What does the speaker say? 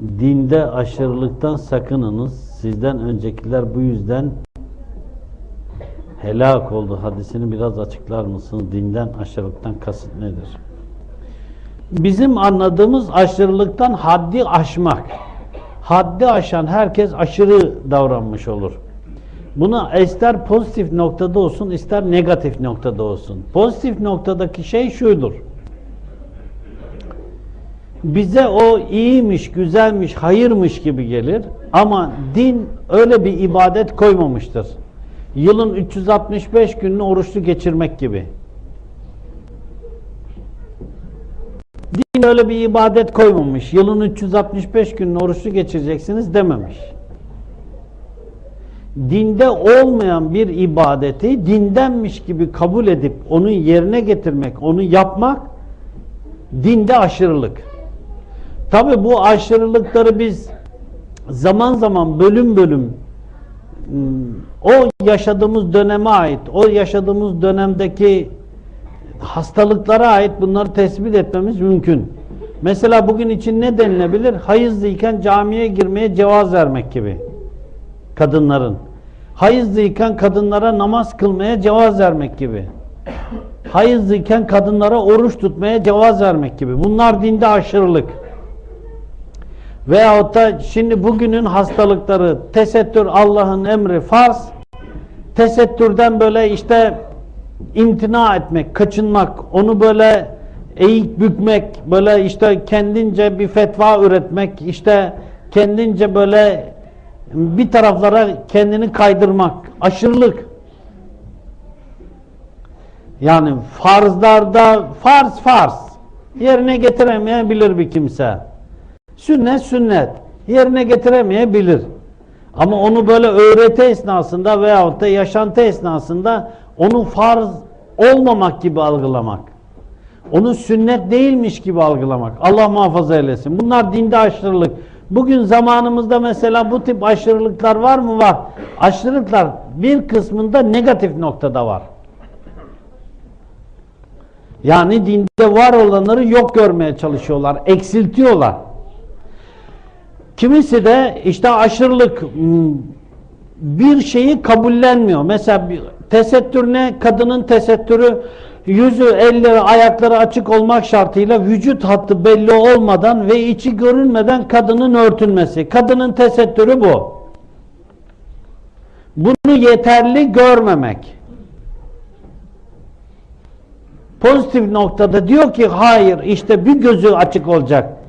Dinde aşırılıktan sakınınız. Sizden öncekiler bu yüzden helak oldu. Hadisini biraz açıklar mısınız? Dinden aşırılıktan kasıt nedir? Bizim anladığımız aşırılıktan haddi aşmak. Haddi aşan herkes aşırı davranmış olur. Buna ister pozitif noktada olsun ister negatif noktada olsun. Pozitif noktadaki şey şudur. Bize o iyiymiş, güzelmiş, hayırmış gibi gelir ama din öyle bir ibadet koymamıştır. Yılın 365 gününü oruçlu geçirmek gibi. Din öyle bir ibadet koymamış. Yılın 365 gününü oruçlu geçireceksiniz dememiş. Dinde olmayan bir ibadeti dindenmiş gibi kabul edip onu yerine getirmek, onu yapmak dinde aşırılık. Tabi bu aşırılıkları biz zaman zaman bölüm bölüm o yaşadığımız döneme ait, o yaşadığımız dönemdeki hastalıklara ait bunları tespit etmemiz mümkün. Mesela bugün için ne denilebilir? Hayızlıyken camiye girmeye cevaz vermek gibi. Kadınların. Hayızlıyken kadınlara namaz kılmaya cevaz vermek gibi. Hayızlıyken kadınlara oruç tutmaya cevaz vermek gibi. Bunlar dinde aşırılık. Veyahut da şimdi bugünün hastalıkları tesettür Allah'ın emri farz. Tesettürden böyle işte imtina etmek, kaçınmak, onu böyle eğik bükmek, böyle işte kendince bir fetva üretmek, işte kendince böyle bir taraflara kendini kaydırmak, aşırılık. Yani farzlarda farz farz yerine getiremeyebilir bir kimse. Sünnet sünnet yerine getiremeyebilir. Ama onu böyle öğreti esnasında veyahut da yaşantı esnasında onu farz olmamak gibi algılamak. Onu sünnet değilmiş gibi algılamak. Allah muhafaza eylesin. Bunlar dinde aşırılık. Bugün zamanımızda mesela bu tip aşırılıklar var mı? Var. Aşırılıklar bir kısmında negatif noktada var. Yani dinde var olanları yok görmeye çalışıyorlar. Eksiltiyorlar. Kimisi de işte aşırılık bir şeyi kabullenmiyor. Mesela tesettür ne? Kadının tesettürü yüzü, elleri, ayakları açık olmak şartıyla vücut hattı belli olmadan ve içi görünmeden kadının örtülmesi. Kadının tesettürü bu. Bunu yeterli görmemek. Pozitif noktada diyor ki hayır işte bir gözü açık olacak.